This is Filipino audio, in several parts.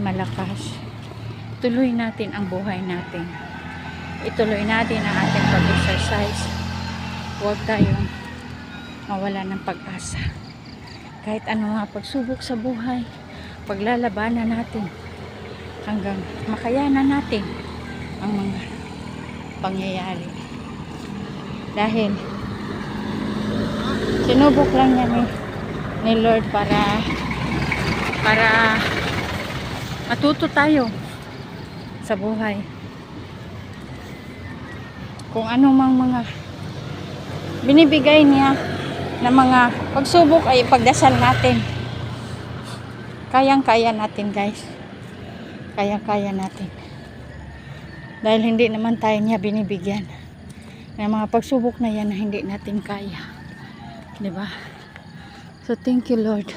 malakas. Tuloy natin ang buhay natin. Ituloy natin ang ating pag-exercise. Huwag tayong mawala ng pag-asa. Kahit ano nga pagsubok sa buhay, paglalabanan natin hanggang makayanan natin ang mga pangyayari. Dahil sinubok lang yan ni, ni Lord para para matuto tayo sa buhay. Kung ano mang mga binibigay niya na mga pagsubok ay pagdasal natin. Kayang-kaya natin guys. Kayang-kaya natin. Dahil hindi naman tayo niya binibigyan ng mga pagsubok na yan na hindi natin kaya. ba? So thank you Lord.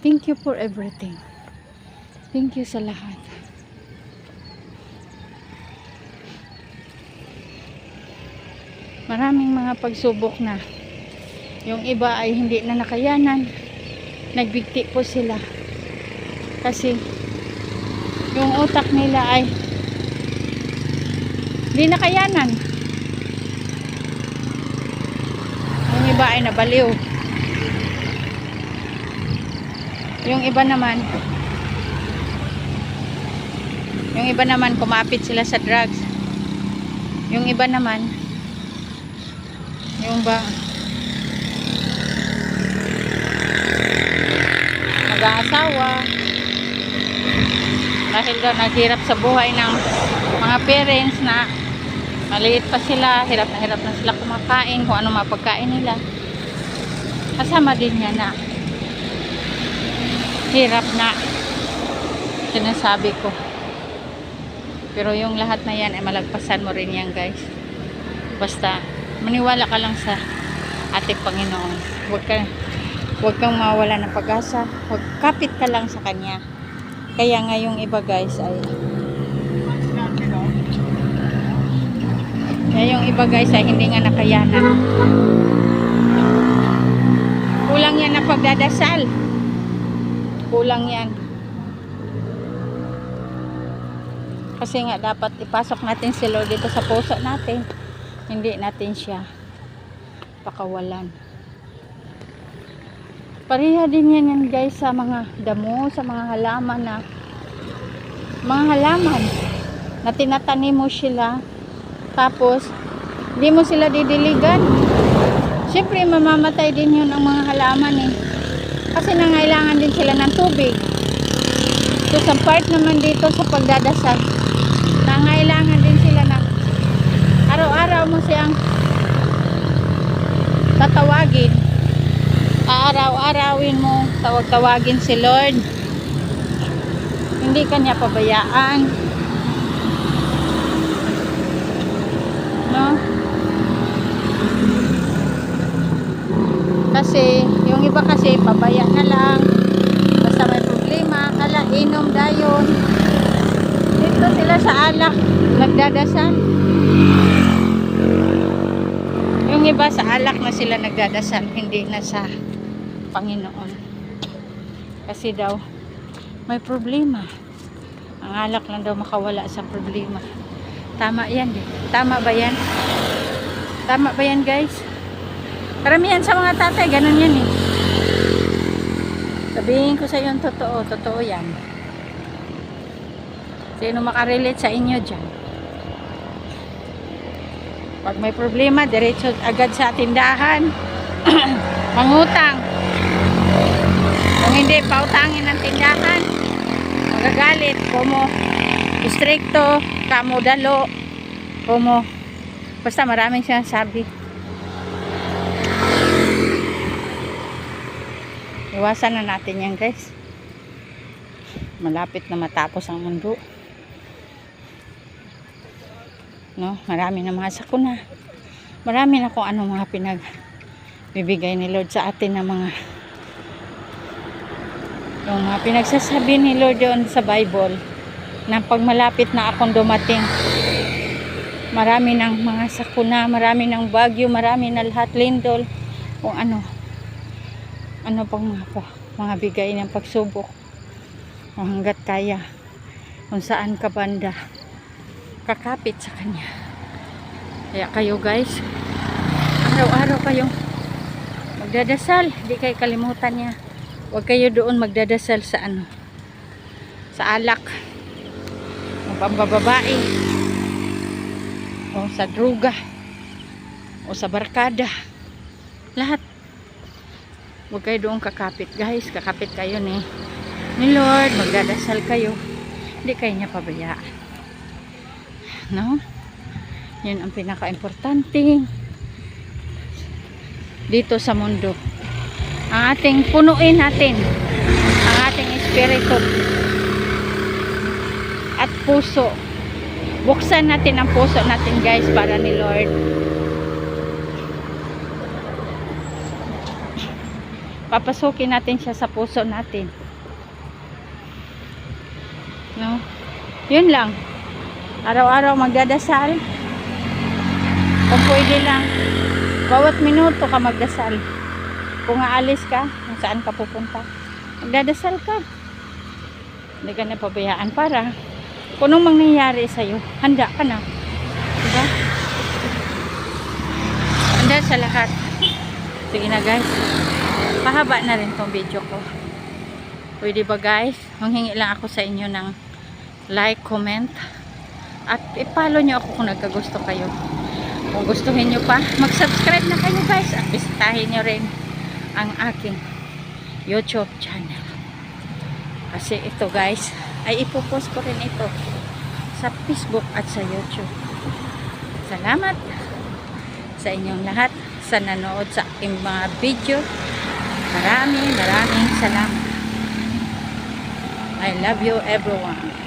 Thank you for everything. Thank you sa lahat. Maraming mga pagsubok na yung iba ay hindi na nakayanan. Nagbigti po sila. Kasi yung utak nila ay hindi nakayanan. Yung iba ay nabaliw. Yung iba naman yung iba naman kumapit sila sa drugs. Yung iba naman yung ba mag-aasawa. Dahil daw naghirap sa buhay ng mga parents na maliit pa sila, hirap na hirap na sila kumakain kung ano mapagkain nila. Kasama din niya na hirap na sinasabi ko pero yung lahat na yan ay malagpasan mo rin yan guys. Basta maniwala ka lang sa ating Panginoon. Huwag ka huwag kang mawala ng pag-asa. Huwag kapit ka lang sa Kanya. Kaya nga yung iba guys ay kaya yung iba guys ay hindi nga nakayanan. Kulang yan na pagdadasal. Kulang yan kasi nga dapat ipasok natin si Lord dito sa puso natin. Hindi natin siya pakawalan. Pareha din yan yan guys sa mga damo sa mga halaman na mga halaman na tinatanim mo sila. Tapos hindi mo sila didiligan. Syempre mamamatay din yun ang mga halaman eh. Kasi nangailangan din sila ng tubig. So sa part naman dito sa pagdadasal nangailangan din sila na araw-araw mo siyang tatawagin. Aaraw-arawin mo tawag-tawagin si Lord. Hindi kanya pabayaan. No? Kasi yung iba kasi pabaya na lang. Basta may problema ala inom dayon dito sila sa alak. Nagdadasal. Yung iba sa alak na sila nagdadasal hindi na sa Panginoon. Kasi daw may problema. Ang alak lang daw makawala sa problema. Tama yan eh. tama ba yan? Tama ba yan guys? Karamihan sa mga tatay ganun yan eh. Sabihin ko sa iyo totoo totoo yan Sino makarelate sa inyo dyan? Pag may problema, diretso agad sa tindahan. Mangutang. Kung hindi, pautangin ng tindahan. Magagalit. Kumo istrikto, kamo dalo, kumo basta maraming sinasabi. Iwasan na natin yan guys. Malapit na matapos ang mundo. No marami na mga sakuna marami na kung ano mga pinag bibigay ni Lord sa atin ng mga yung mga pinagsasabi ni Lord doon sa Bible na pag malapit na akong dumating marami ng mga sakuna marami ng bagyo marami na lahat lindol kung ano ano pang mga po mga bigay ng pagsubok hanggat kaya. Kung saan ka banda. Kakapit sa kanya. Kaya kayo guys, araw-araw kayong magdadasal. Hindi kayo kalimutan niya. Huwag kayo doon magdadasal sa ano. Sa alak. O pambababae. O sa druga. O sa barkada. Lahat. Huwag kayo doon kakapit guys. Kakapit kayo ni, ni Lord. Magdadasal kayo. Hindi kayo niya pabayaan. No? Yun ang pinaka-importante dito sa mundo. Ang ating punuin natin ang ating espiritu at puso. Buksan natin ang puso natin guys para ni Lord. Papasukin natin siya sa puso natin. No? Yun lang. Araw-araw magdadasal. Kung pwede lang, bawat minuto ka magdasal. Kung aalis ka, kung saan ka pupunta, magdadasal ka. Hindi ka na pabayaan para kung anong mangyayari sa'yo, handa ka na. Diba? Handa sa lahat. Sige na guys. Pahaba na rin tong video ko. Pwede ba guys? Manghingi lang ako sa inyo ng like, comment. At i-follow nyo ako kung nagkagusto kayo. Kung gustuhin nyo pa, mag-subscribe na kayo guys. At bisitahin nyo rin ang aking YouTube channel. Kasi ito guys, ay ipopost ko rin ito sa Facebook at sa YouTube. Salamat sa inyong lahat sa nanood sa aking mga video. Maraming maraming salamat. I love you everyone.